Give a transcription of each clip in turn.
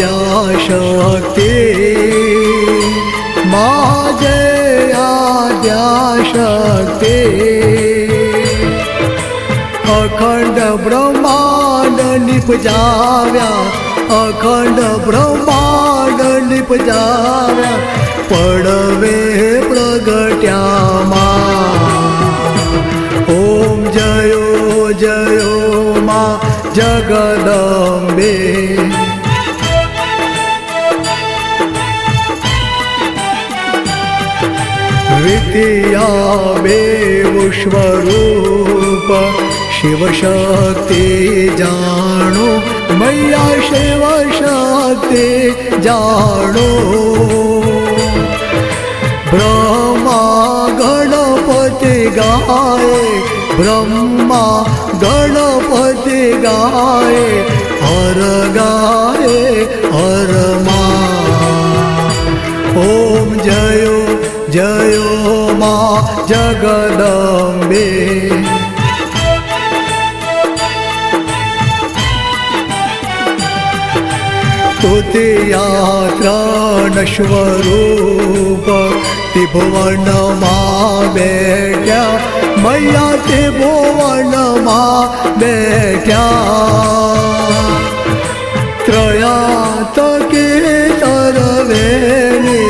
शक्ती माझे आद्या शक्ती अखंड ब्रह्मांड निपजाव्या। अखंड ब्रह्मांड निपजाव्या। पडवे प्रगट्या मा ओम जयो जयो मा जगदंबे विद्या स्वरूप। शिवशक्ती जाणो मैया शिवशक्ती जाणो ब्रह्मा गणपति गाये ब्रह्मा गणपति गाये हर गाये हर मा। ॐ जयो जयो। मा जगदम्बे। स्तुतियात्रणस्वरूप त्रिभुवन मा बेट्या मैया त्रिभुवन मा बेट्या त्रया थके तरवेणी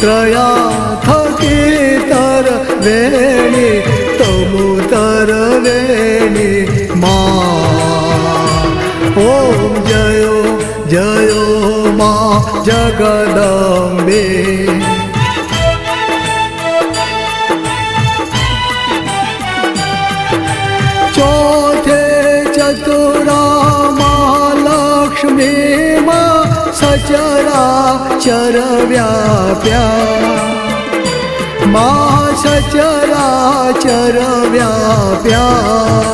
त्रया तरवेणी तमु तरवेणी मा ॐ जयो जयो मा जगदम्बे चौथे चतुरा महालक्ष्मी मा सचरा चरव्याप्या मा સચરાચર વ્યાપ્યા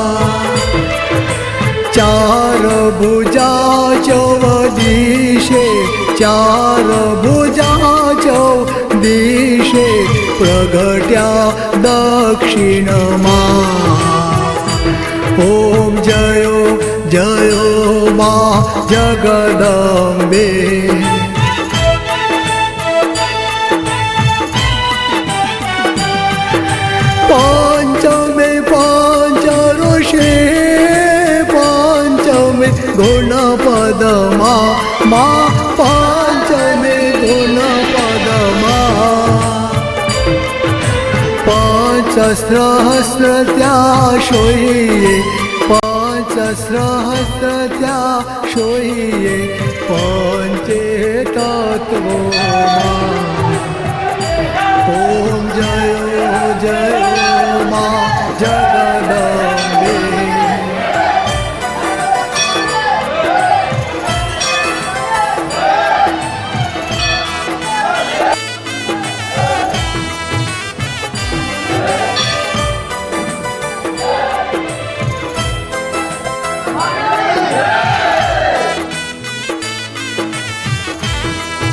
ચાર ભુજા ચૌ દિશે ચાર ભુજા ચૌ દિશે પ્રગટ્યા દક્ષિણમાં ઓમ જયો જયો મા જગદંબે गुणपदमा मा पञ्चमे सहस्र शोये पाँच सहस्र शोये पाँच तत्त्वो